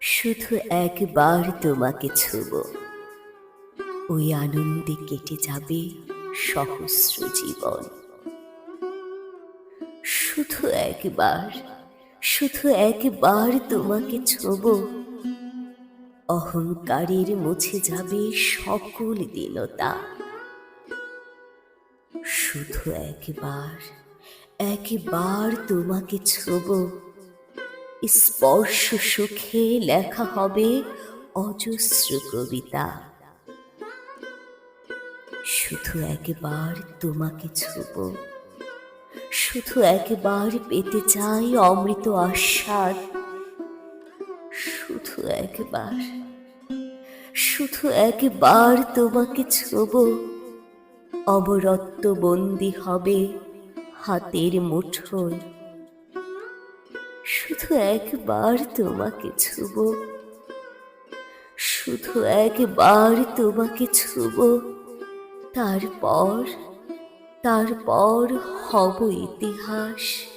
শুধু একবার তোমাকে ছুব। ওই আনন্দে কেটে যাবে সহস্র জীবন। শুধু একবার শুধু একবার তোমাকে ছোব। অহংকারের মুছে যাবে সকল দীনতা। শুধু একবার একবার তোমাকে ছোব। স্পর্শ সুখে লেখা হবে অজস্র কবিতা। শুধু একবার তোমাকে ছোব। শুধু একবার পেতে চাই অমৃত আস্বাদ। শুধু একবার শুধু একবার তোমাকে ছোব। অবরত্ব বন্দি হবে হাতের মুঠোয়। শুধু একবার তোমাকে ছুব। শুধু একবার তোমাকে ছুব। তারপর তারপর হব ইতিহাস।